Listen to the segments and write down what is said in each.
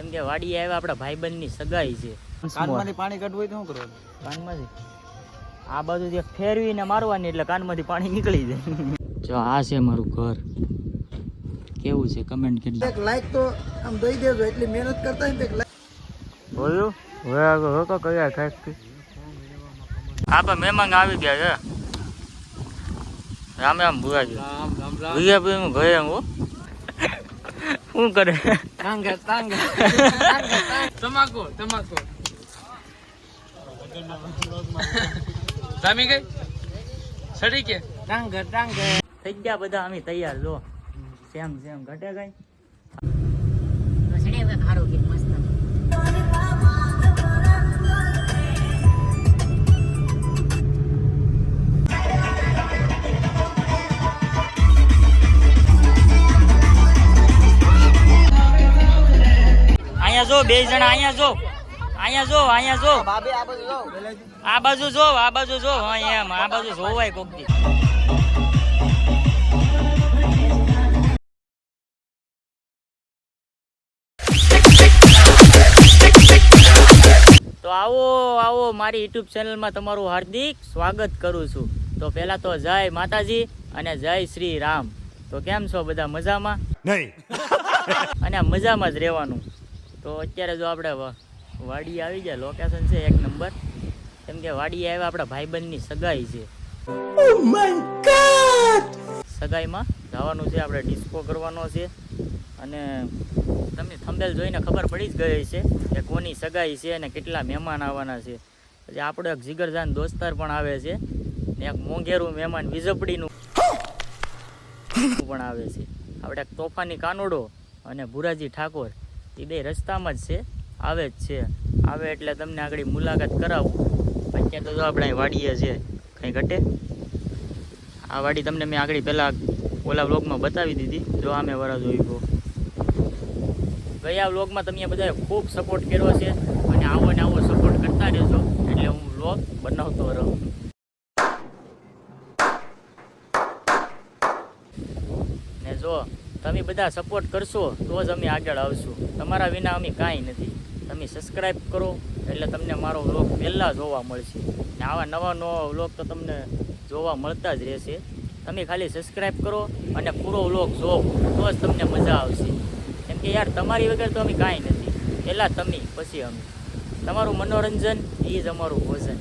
કેમ કે વાડી આવ્યા આપણા ભાઈબંધની સગાઈ છે. કાનમાંથી પાણી કાઢવું હોય તો શું કરવાનું? કાનમાંથી. આ બાજુ જે ફેરવીને મારવાની એટલે કાનમાંથી પાણી નીકળી જાય. જો આ છે મારું ઘર. કેવું છે? કમેન્ટ કરી એક લાઈક તો આમ દઈ દેજો એટલી મહેનત કરતા હોય ને એક like. બોલ્યું? હવે આગળ હવે કયા ખાસ આ પણ મહેમાન આવી ગયા છે. રામ રામ ભૂલા ગયો રામ રામ. ભૂયા ભાઈ હું ઘરે હું? શું કરે? તાંગે તાંગે. તમાકુ તમાકુ. જામી ગઈ? સડી કે? ટાંગર ટાંગે થઈ ગયા બધા અમે તૈયાર જો. સેમ સેમ ઘટે કઈ અહીંયા જો બે જણા અહીંયા જો. અહીંયા જો અહીંયા જો. આ બાજુ જો. આ બાજુ જો એમ આ બાજુ જોવાય કોક દી. તો આવો આવો મારી યુટ્યુબ ચેનલમાં તમારું હાર્દિક સ્વાગત કરું છું. તો પહેલા તો જય માતાજી અને જય શ્રી રામ. તો કેમ છો બધા મજામાં? નહીં. અને મજામાં જ રહેવાનું. તો અત્યારે જો આપણે વાડી આવી જાય લોકેશન છે એક નંબર. કેમ કે વાડી આવ્યા આપણા ભાઈબંધની સગાઈ છે. સગાઈમાં જવાનું છે આપણે ડિસ્કો કરવાનો છે. અને તમને થંબેલ જોઈને ખબર પડી જ ગઈ છે કે કોની સગાઈ છે અને કેટલા મહેમાન આવવાના છે. પછી આપણો એક જીગરજાન દોસ્તાર પણ આવે છે ને એક મોંઘેરું મહેમાન વિઝપડીનું પણ આવે છે. આપણે એક તોફાની કાનુડો અને ભુરાજી ઠાકોર એ બે રસ્તામાં જ છે. આવે જ છે. આવે એટલે તમને આગળ મુલાકાત કરાવું. અત્યારે તો આપણે વાડીએ છે કંઈ ઘટે? આ વાડી તમને મેં આગળ પહેલાં ઓલા વ્લોગમાં બતાવી દીધી. જો આમે વરા જોઈ ગયો ગયા વ્લોગમાં તમે બધાએ ખૂબ સપોર્ટ કર્યો છે અને આવો ને આવો સપોર્ટ કરતા રહેજો. એટલે હું વ્લોગ બનાવતો રહું. ને જો તમે બધા સપોર્ટ કરશો તો જ અમે આગળ આવશું. તમારા વિના અમે કાંઈ નથી. તમે સબસ્ક્રાઈબ કરો એટલે તમને મારો વ્લોગ પહેલાં જોવા મળશે. ને આવા નવા નવા વ્લોગ તો તમને જોવા મળતા જ રહેશે. તમે ખાલી સબસ્ક્રાઈબ કરો અને પૂરો વ્લોગ જોવો તો જ તમને મજા આવશે. કેમ કે યાર તમારી વગર તો અમે કાંઈ નથી. પહેલાં તમે પછી અમે. તમારું મનોરંજન એ જ અમારું ભોજન.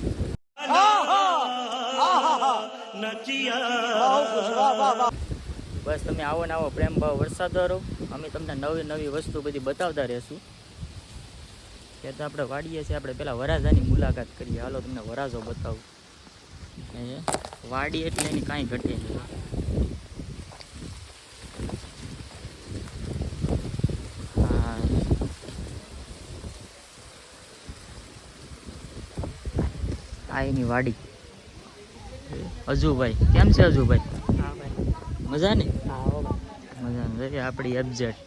બસ તમે આવો ને આવો, પ્રેમ ભાવ વરસાદો રહો. અમે તમને નવી નવી વસ્તુ બધી બતાવતા રહેશું. કે તો આપણે વાડીએ છીએ, આપણે પહેલાં વરાજાની મુલાકાત કરીએ. હાલો, તમને વરાજો બતાવું. વાડી એટલે એની કાંઈ ઘટે નહીં. હા. આ એની વાડી. અજુભાઈ કેમ છે અજુભાઈ મજા ને મજા ને આપણી એબજેટ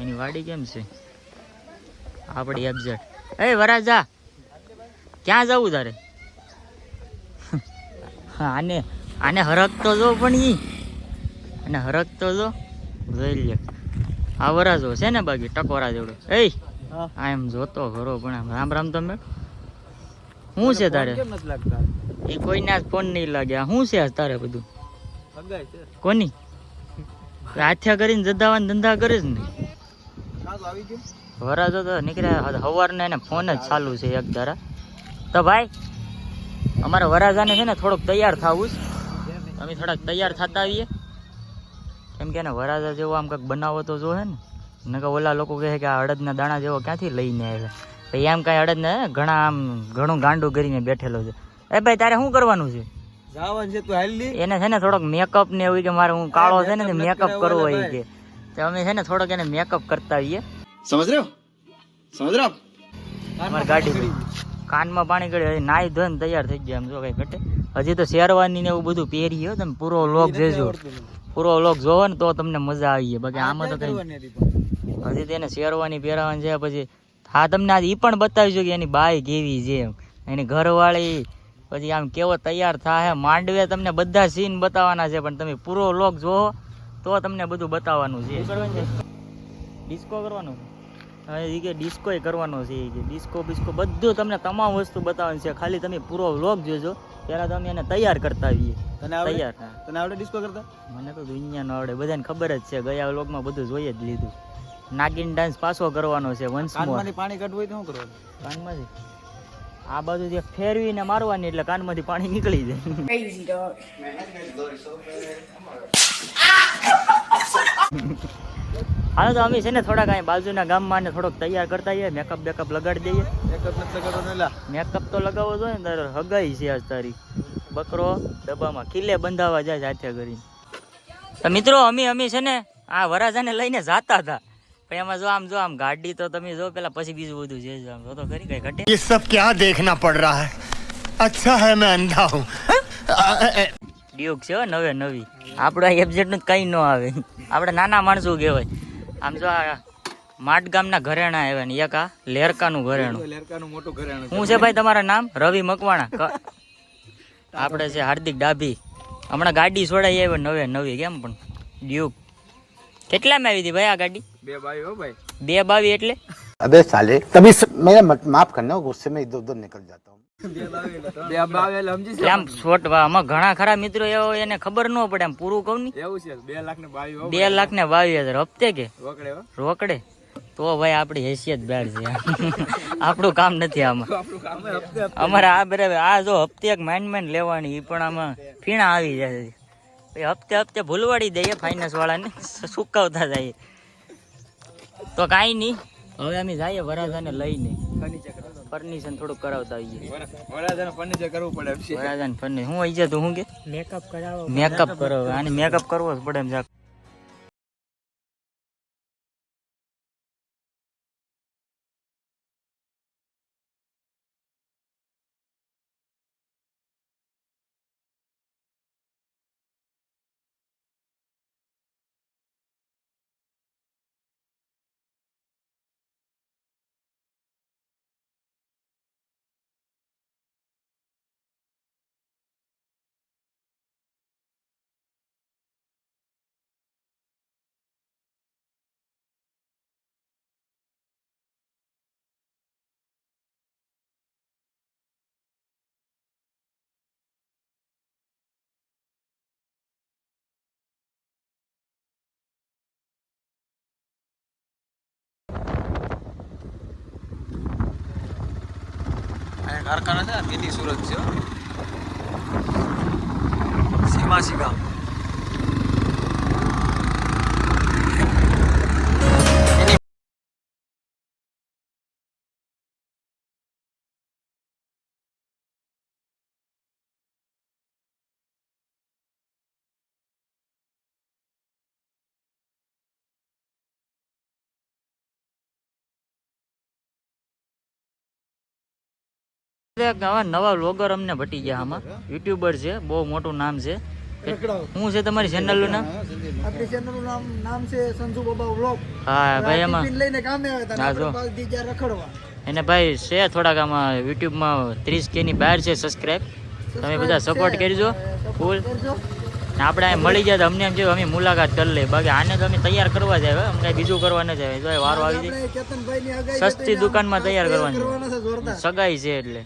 એની વાડી કેમ છે? આપણી એબજેટ એ વરાજા ક્યાં જવું તારે? આને આને હરકતો જો પણ ઈ. અને હરકતો જો. જોઈ લે. આ વરાજો છે ને બાકી ટકોરા જેવડો. એ આ એમ જોતો ખરો પણ આમ. રામ રામ તમે. શું છે તારે? એ કોઈના ફોન નહીં લાગ્યા. શું છે તારે બધું? કોની? હાથ્યા કરીને જદાવાન ધંધા કરે જ ને? વરાજો તો નીકળ્યા સવારના એને ફોન જ ચાલુ છે એક ધારા. તો ભાઈ અમારે વરાજાને છે ને થોડુંક તૈયાર થવું છે. અમે થોડાક તૈયાર થતા આવીએ. કેમ કે એને વરાજા જેવો આમ કંઈક બનાવો તો જો હે ને. નકર ઓલા લોકો કહે કે આ અડદના દાણા જેવો ક્યાંથી લઈને આવ્યા ભાઈ એમ કાંઈ અડદને ઘણા આમ ઘણું ગાંડું કરીને બેઠેલો છે. એ ભાઈ તારે શું કરવાનું છે? એને છે ને થોડોક મેકઅપ ને એવું કે મારે હું કાળો છે ને મેકઅપ કરવો હોય કે. તો અમે છે ને થોડોક એને મેકઅપ કરતા આવીએ. સમજ રહ્યો? સમજ રહ્યો? અમારી ગાડી કાનમાં પાણી ગળ્યું હજી નાઈ ધોઈને તૈયાર થઈ ગયા એમ જો કઈ ઘટે. હજી તો શેરવાની ને એવું બધું પહેરી હો તમે પૂરો લોક જોજો. પૂરો લોક જોવો ને તો તમને મજા આવી જાય. બાકી આમાં તો કઈ હજી તેને શેરવાની પહેરવાની છે પછી હા તમને આજે એ પણ બતાવીશું કે એની બાઈ કેવી છે એની ઘરવાળી પછી આમ કેવો તૈયાર થાય માંડવે તમને બધા સીન બતાવવાના છે પણ તમે પૂરો લોક જોવો તો તમને બધું બતાવવાનું છે. ડિસ્કો કરવાનું? એ કે ડિસ્કો કરવાનો છે એ કે ડિસ્કો બિસ્કો બધું તમને તમામ વસ્તુ બતાવવાની છે. ખાલી તમે પૂરો વ્લોગ જોજો પહેલાં તમે એને તૈયાર કરતા આવીએ. તૈયાર. તને આવડે ડિસ્કો કરતા? મને તો દુનિયાનો આવડે બધાને ખબર જ છે ગયા વ્લોગમાં બધું જોઈ જ લીધું. નાગિન ડાન્સ પાછો કરવાનો છે વંશ પાણી કાઢવું હોય તો શું કરવાનું? કાનમાંથી આ બધું જે ફેરવીને મારવાની એટલે કાનમાંથી પાણી નીકળી જાય. હાલો તો અમે છે ને થોડાક અહીં બાજુના ગામમાં ને થોડોક તૈયાર કરતા જઈએ મેકઅપ બેકઅપ લગાડી દઈએ. મેકઅપ તો લગાવવો જોઈએ ને હગાઈ છે આજ તારી. બકરો ડબ્બામાં કિલ્લે બંધાવા જાય સાથે કરીને. તો મિત્રો, અમે અમે છે ને આ વરાજાને લઈને જાતા હતા. પણ એમાં જો આમ જો આમ ગાડી તો તમે જો પેલા પછી બીજું બધું છે જો આમ જો તો ખરી કઈ ઘટે ये सब क्या देखना पड़ रहा है अच्छा है मैं अंधा हूँ ડ્યુક છે હો નવે નવી આપણા એબજેટ નું કઈ ન આવે આપણે નાના માણસો કહેવાય આમ જો આ માટ ગામના ઘરેણા આવ્યા ને એક આ લેરકાનું ઘરેણું લેરકાનું મોટું ઘરેણું શું છે ભાઈ તમારા નામ રવિ મકવાણા ક- આપણે છે હાર્દિક ડાભી હમણાં ગાડી છોડાઈ આવે નવે નવી કેમ પણ ડ્યુક કેટલામાં આવી હતી ભાઈ આ ગાડી બે બાવી એટલે? અબે સાલે તभी મેરે માફ કરના ગુસ્સે મે ઇધર ઉધર નીકળ જાતા ઘણા ખરા મિત્રો એવો એને ખબર ન પડે એમ પૂરું કહું ને. એવું છે બે લાખ ને બાવી બે લાખ ને બાવી હજાર હપ્તે કે? રોકડે રોકડે? તો ભાઈ આપડી હેસિયત બેડ છે. આપણું કામ નથી આમાં. અમારે આ બરાબર આ જો હપ્તે એક માઇન્ડ માઇન્ડ લેવાની એ પણ આમાં ફીણા આવી જાય હપ્તે હપ્તે ભૂલવાડી દઈએ ફાઇનાન્સ વાળાને સુકાવતા જાય તો કાંઈ નહીં. હવે અમે જઈએ વરાજાને લઈને. ફર્નિચર થોડુંક કરાવતા આવીએ. વરા- વરાજાને ફર્નિચર કરવું પડે વરાજાને ફરને હું આવી જાય તો હું કે? મેકઅપ કરાવો. મેકઅપ કરો. આને મેકઅપ કરવો જ પડે એમ જરાક કારખાના છે મિની સુરત છે. સીમાસી ગામ આવા નવા વ્લોગર અમને ભટી ગયા આમાં. યુટ્યુબર છે બહુ મોટું નામ છે. હું છે તમારી ચેનલનું નામ? આપણી ચેનલનું નામ નામ છે સંજુ બાબા વ્લોગ હા ભાઈ એમાં લઈને કામે આવ્યા હતા ને રખડવા. એને ભાઈ છે થોડાક આમાં યુટ્યુબમાં ત્રીસ કે ની બહાર છે સબસ્ક્રાઇબ તમે બધા સપોર્ટ કરજો. ફૂલ આપણે અહીં મળી જાય તો અમને એમ જેવું અમે મુલાકાત કરી લઈએ. બાકી આને તો અમે તૈયાર કરવા જાય અમે કઈ બીજું કરવા ન જાય વારો આવી જાય સસ્તી દુકાનમાં તૈયાર તૈયાર કરવાની. કરવાના છે જોરદાર. સગાઈ છે એટલે.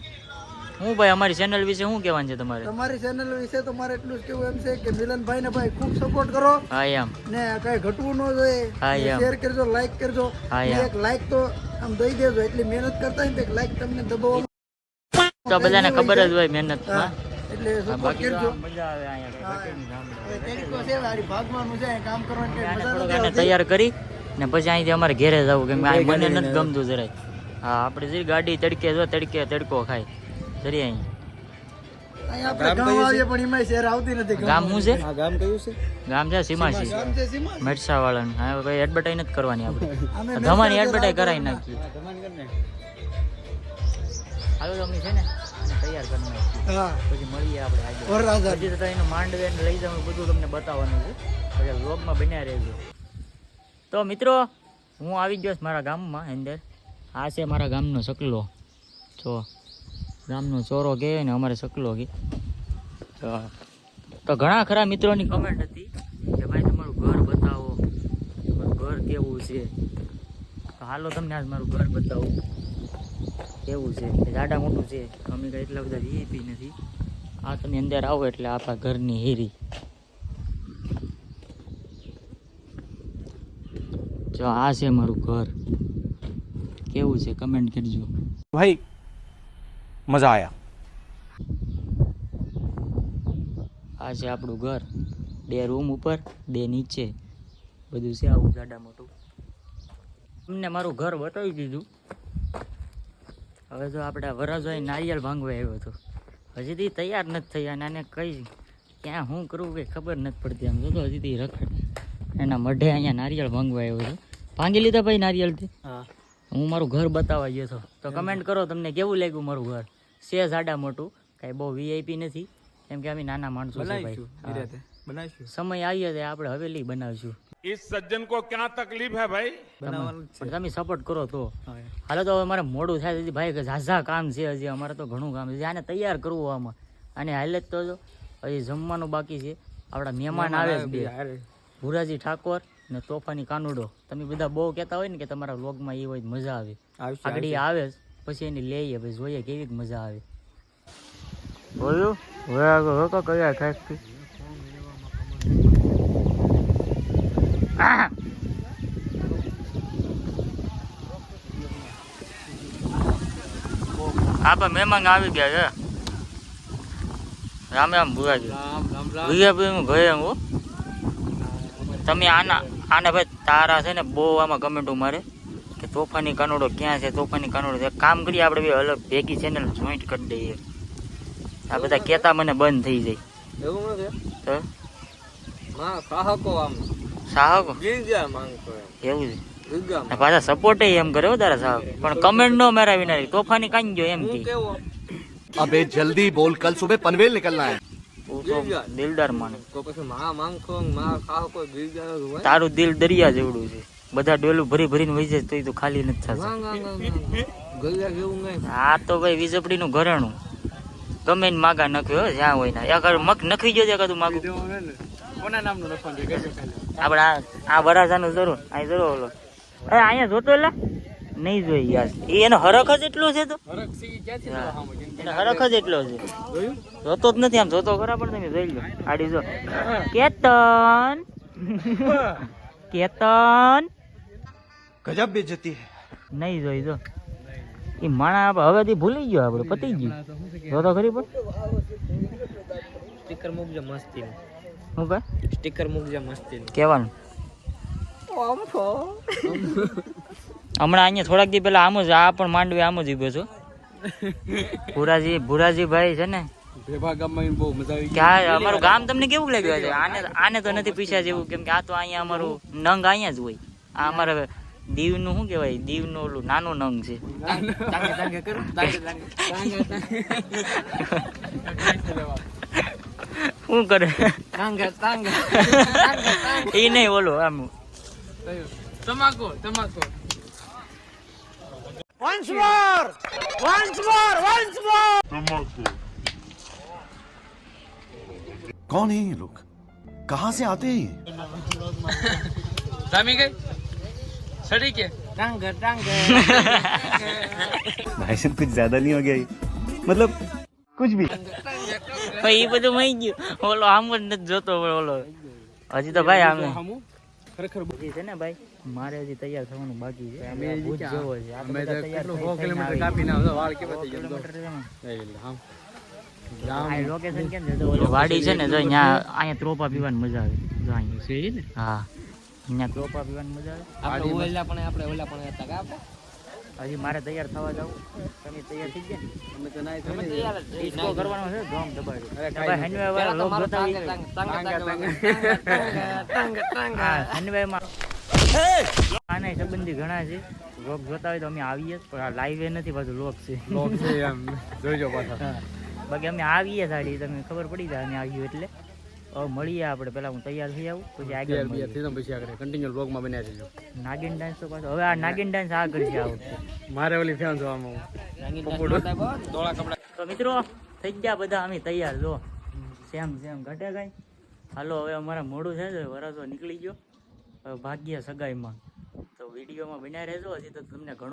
હું ભાઈ અમારી ચેનલ વિશે શું કહેવાનું છે તમારે? તમારી ચેનલ વિશે તો મારે એટલું જ કેવું એમ છે કે મિલનભાઈ ને ભાઈ ખૂબ સપોર્ટ કરો. હા એમ. ને કઈ ઘટવું ન જોઈએ. હા, એમ. શેર કરજો લાઈક કરજો. હા, એમ. એક લાઈક તો આમ દઈ દેજો એટલી મહેનત કરતા હોય તો એક લાઈક તમને દબાવો તો બધાને ખબર જ હોય મહેનત. એટલે સપોર્ટ કરજો. મજા આવે અહીંયા વારી ભાગવાનું છે કામ કરવાની મજા. તૈયાર કરી ને પછી અહીંથી અમારે ઘેરે જવું કેમ કે મને નથી ગમતું જરાય. હા આપણે જે ગાડી તડકે જો તડકે તડકો ખાય. જરી ગામ ગામ છે? ગામ છે? ગામ છે? ગામ છે એડવર્ટાઈઝ કરવાની આપણે. ધમાની એડવર્ટાઈઝ કરાવી નાખીએ હાલો તો અમે છે ને? તૈયાર કરી નાખીએ પછી મળીએ આપણે તો એનું માંડવે ને લઈ જવાનું બધું તમને બતાવવાનું છે. વ્લોગમાં બન્યા રહેજો. તો મિત્રો હું આવી ગયો મારા મારા ગામમાં અંદર. આ છે મારા ગામનો સકલો. જો. ગામનો ચોરો કહેવાય ને અમારે સકલો કે તો ઘણા ખરા મિત્રોની કમેન્ટ હતી કે ભાઈ તમારું ઘર બતાવો. તમારું ઘર કેવું છે? તો હાલો તમને આજ મારું ઘર બતાવું. કેવું છે? જાડા મોટું છે? અમે કાંઈ એટલા બધા વીઆઈપી નથી. આ તમે અંદર આવો એટલે આપણા ઘરની હેરી. જો આ છે મારું ઘર. કેવું છે? કમેન્ટ કરજો. भाई મજા આવ્યા આ છે આપણું ઘર બે રૂમ ઉપર બે નીચે. બધું છે આવું જાડા મોટું. તમને મારું ઘર બતાવી દીધું. હવે તો આપણે વરસભાઈ નારિયેળ ભાંગવા આવ્યો હતો હજી થી તૈયાર નથી થયા અને એને કઈ ક્યાં શું કરવું કે ખબર નથી પડતી આમ. તો હજી થી રખડ. એના મઢે અહીંયા નારિયેળ ભાંગવા આવ્યો હતો ભાંગી લીધા ભાઈ નારિયેળથી? હા. હું મારું ઘર બતાવવા ગયો હતો તો કમેન્ટ કરો તમને કેવું લાગ્યું મારું ઘર? છે જાડા મોટું કાંઈ બહુ વીઆઈપી નથી કેમ કે અમે નાના માણસો છે ભાઈ બનાવીશું હા. નિરાતે બનાવીશું સમય આવ્યો ત્યારે આપણે હવેલી બનાવશું इस सज्जन को क्या तकलीफ है भाई બનાવવાનું જ છે પણ તમે સપોર્ટ કરો તો હા હાલો તો હવે મારે મોડું થાય તેથી ભાઈ કે ઝાઝા કામ છે હજી અમારે તો ઘણું કામ છે આને તૈયાર કરવું આમાં અને હાલે જ તો જો હજી જમવાનું બાકી છે આપણા મહેમાન આવે છે બે હારે. ભુરાજી ઠાકોર ને તોફાની કાનુડો તમે બધા બહુ કહેતા હોય ને કે તમારા વ્લોગમાં એ હોય તો મજા આવે આવશે આગળ ઈ આવે જ, પછી એની લઈએ પછી જોઈએ કેવી મજા આવે. બોલ્યું હવે આગળ ખાસ આપણા મહેમાન આવી ગયા છે. રામ રામ ભુરાજી રામ રામ રામ. વીઆઈપી નું ઘરે એમ હો. તમે આના આના ભાઈ તારા છે ને બહુ આમાં કમેન્ટો મારે. તોફાની કાનુડો ક્યાં છે? તોફાની કાનુડો કામ કરીએ આપણે અલગ ભેગી ચેનલ જોઈન્ટ કરી દઈએ. આ બધા કહેતા મને બંધ થઈ જાય. એવું છે. પાછા સપોર્ટ એમ કર્યો તારા પણ કમેન્ટ નો મેરા વિના તોફાની કાંઈ ગયો એમ થી અબે જલ્દી બોલ. કલ સુબહ પનવેલ તારું દિલ દરિયા જેવડું છે. બધા ડોલું ભરી ભરીને વહી જાય તોય તો ખાલી નથી થતું. નહીં. આ તો ભાઈ વીજપડીનું ઘરેણું. ગમે એને માગા નખ્યો જ્યાં હોય ને. એક મગ નખી ગયો છે કદું માગું. આપણે આ આ વરાજાનું જરૂર. અહીં જરૂર ઓલો. અરે અહીંયા જોતો એટલે નહીં જોઈ યાર. એનો હરખ જ એટલો છે તો. એનો હરખ જ એટલો છે. જોતો જ નથી આમ. જોતો ખરા પણ તમે જોઈ લો. આડી જો. કેતન. કેતન. ગજબ બેજતી નહીં જોઈ જો. એ માણા આપણે હવેથી ભૂલી ગયો આપણે પતી ગયું. જો તો ખરી પણ. સ્ટીકર મૂકજો મસ્તી હું કહે? સ્ટીકર મૂકજો મસ્તી કહેવાનું. હમણાં અહીંયા થોડાક દી પહેલા આમ જ આ પણ માંડવી આમ જ ઊભો છો. ભુરાજી ભુરાજી ભાઈ છે ને. બહુ મજા અમારું ગામ તમને કેવું લાગ્યું આને આને તો નથી પીસા જેવું કેમ કે આ તો અહીંયા અમારું નંગ અહીંયા જ હોય. આ અમારે દીવનું શું કહેવાય દીવનું ઓલું નાનું નંગ છે તાંગે તાંગે કરું તાંગે તાંગે શું કરે તાંગે તાંગે એ નહીં ઓલું આમ તમાકુ તમાકુ कौन है ये लोग कहाँ से आते हैं ये જામી ગઈ સડી કે ટાંગે ટાંગે भाई साहब कुछ ज्यादा नहीं हो गया ये? मतलब कुछ भी ભાઈ એ બધું મઈ ગયું ઓલો આમ જ નથી જોતો ઓલો હજી તો ભાઈ આમે હમુ ખરેખર હજી છે ને ભાઈ મારે હજી તૈયાર થવાનું બાકી છે અમે આ હજી ભુજ ક્યાં? જેવો છે આ તો અમે બધા તો તૈયાર કેટલું થઈ- સો થઈને કિલોમીટર આવી કાપીને ગયા. આવ્યો વાળ સો કેવા થઈ ગયા કિલોમીટર છે ને. એટલે આમ આ લોકેશન કેમ છે જો ઓલી વાડી છે ને જો અહીંયા અહીંયા ત્રોપા પીવાની મજા આવે જો અહીંયા છે ને હા અહીંયા ત્રોપા પીવાની મજા આવે આપણે ઓલા પણ આપણે ઓલા પણ હતા કે હજી મારે તૈયાર થવા જવું તમે તૈયાર થઈ ગયા અમે તો નાઈ તમે તૈયાર ડિસ્કો કરવાનો છે ધોમ દબાડ્યું અરે ભાઈ હનવે વાળા લોક બતાવી હા હનવે માં આના સંબંધી ઘણા છે લોક જોતા હોય તો અમે આવીએ પણ આ લાઈવ એ નથી પાછું લોક છે લોક છે એમ જોઈજો પાછા બાકી અમે આવીએ સાડી તમને ખબર પડી જાય અમે આવ્યું એટલે મળીએ આપણે. પેલા હું તૈયાર થઈ આવું પછી આગળ પછી આગળ કન્ટિન્યુ બ્લોગમાં બન્યા જજો નાગિન ડાન્સ તો પાછો હવે આ નાગિન ડાન્સ આ કરશે આવું મારે ઓલી ફેન જોવામાં. ધોળા કપડા. તો મિત્રો થઈ ગયા બધા અમે તૈયાર. જો સેમ સેમ ઘટે કઈ. હાલો હવે અમારા મોડું છે વરસો નીકળી ગયો. ભાગ્ય સગાઈમાં. તો વિડીયોમાં બન્યા રહેજો હજી તો તમને ઘણું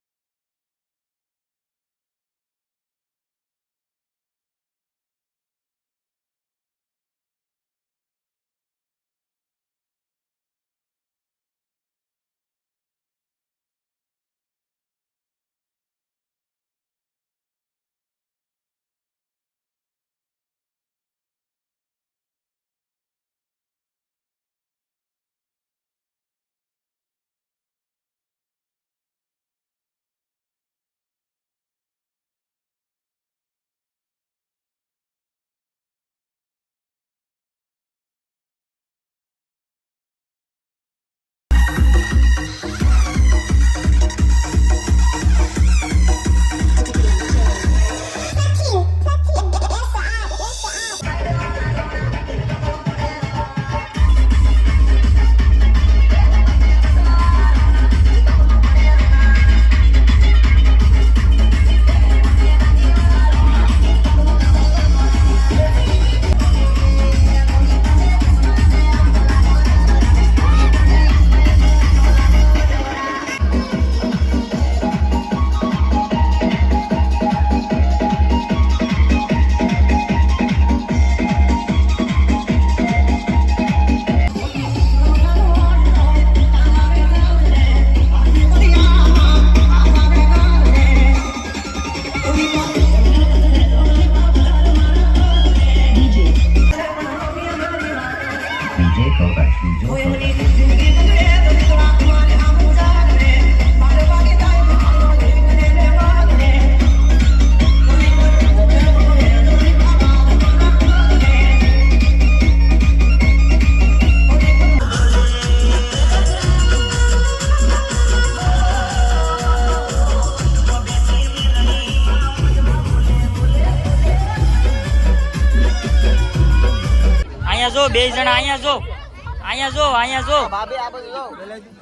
અહીંયા જો અહીંયા જો.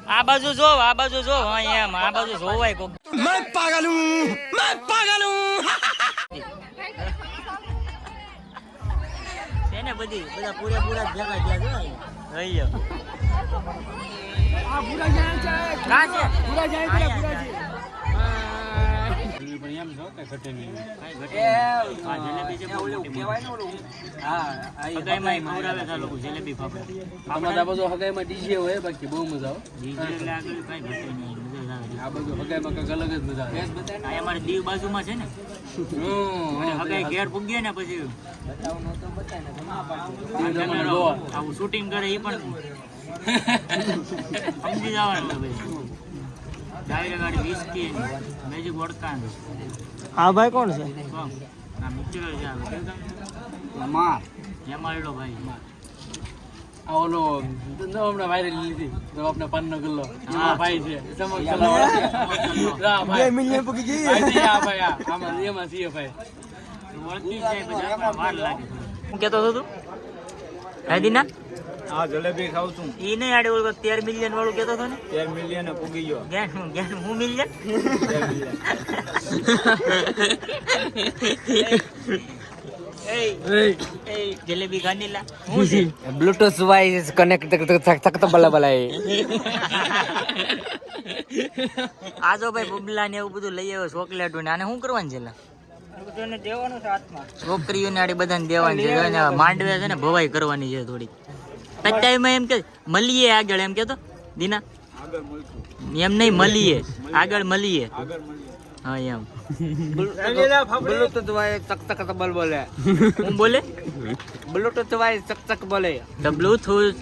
આ બાજુ જો. આ બાજુ જો અહીંયા આ બાજુ જોવાય કોક. મેં પાગલ હું મેં પાગલ. હું એને બધી બધા પૂરા પૂરા ભેગા થયા જો અહીંયા આ પૂરા જાય છે. પૂરા જાય છે પૂરા જાય. હા, જલેબી ય ખવડાવે છે આ લોકો જલેબી ફાફડા. તો બાજુ હગાઈમાં ડીજે હોય બાકી બહુ મજા આવે. ઘટે નહીં. આ બાજુ હગાઈમાં કંઈક અલગ જ મજા આવે. આ અમારે દીવ બાજુમાં છે ને. અને હગાઈ ઘેર પૂગીએ ને પછી આવું શૂટિંગ કરે એ પણ સમજી જવાનું ભાઈ. ગાડી વિસ્કી મેજિક વોડકા આ ભાઈ કોણ છે? આ મિત્ર છે આ માર જમાડો ભાઈ આ ઓલો હમણાં વાયરલ લીધી તો આપણે પાનનો ગલ્લો. હા. ભાઈ છે. ચમક ગલ્લો. રા બે ભાઈ મિલિયન પકી ગઈ. ભાઈ આ ભાઈ આ. આમાં એમાં છીએ ભાઈ. ઓળખી જાય પછી વાર લાગે. હું કહેતો હતો તું? હાદીના આ જલેબી ખાઉં છું. ઈ નહીં આડે ઓલું તેર મિલિયન વાળું કેતો હતો ને? તેર મિલિયન પૂગી ગયો. ગેન હું જ્ઞાન હું મિલિયન જલેબી ગાંડીલા હું છે? બ્લૂટૂથ વાઇસ કનેક્ટ તક બલા બલા આ ભાઈ બબલા ને એવું બધું લઈ આવ્યો ચોકલેટ ને આને શું કરવાનું છે છોકરીઓને આડી બધાને દેવાની છે માંડવે છે ને ભવાઈ કરવાની છે થોડી અત્યારમાં એમ કે મળીએ આગળ એમ કેતો. દીના એમ નહીં મળીએ આગળ મળીએ હા એમ. બ્લૂટૂથ તક તક તબલ બોલે હું બોલે? બ્લૂટૂથ વાય તક તક બોલે. ધ બ્લૂટૂથ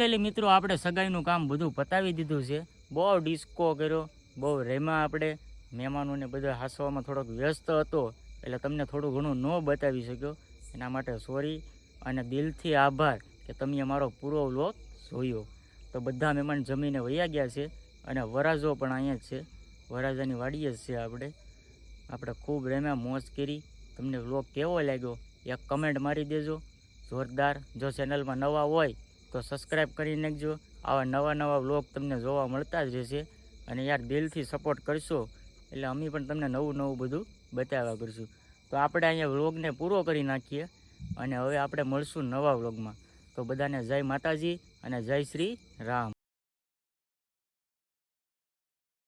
ફાઇનલી મિત્રો, આપણે સગાઈનું કામ બધું પતાવી દીધું છે. બહુ ડિસ્કો કર્યો, બહુ રેમાં આપણે. મહેમાનોને બધા હાંસવામાં થોડોક વ્યસ્ત હતો, એટલે તમને થોડું ઘણું ન બતાવી શક્યો. એના માટે સોરી અને દિલથી આભાર કે તમે અમારો પૂરો વ્લોગ જોયો. તો બધા મહેમાન જમીને વયા ગયા છે અને વરાજો પણ અહીંયા જ છે. વરાજાની વાડીએ જ છે આપણે. આપણે ખૂબ રેમ્યા મોજ કરી. તમને વ્લોગ કેવો લાગ્યો? એક કમેન્ટ મારી દેજો. જોરદાર. જો ચેનલમાં નવા હોય તો સબસ્ક્રાઈબ કરી નાખજો આવા નવા નવા વ્લોગ તમને જોવા મળતા જ રહેશે. અને યાર દિલથી સપોર્ટ કરશો. એટલે અમે પણ તમને નવું નવું બધું બતાવ્યા કરશું. તો આપણે અહીંયા વ્લોગને પૂરો કરી નાખીએ. અને હવે આપણે મળશું નવા વ્લોગમાં તો બધાને જય માતાજી અને જય શ્રી રામ.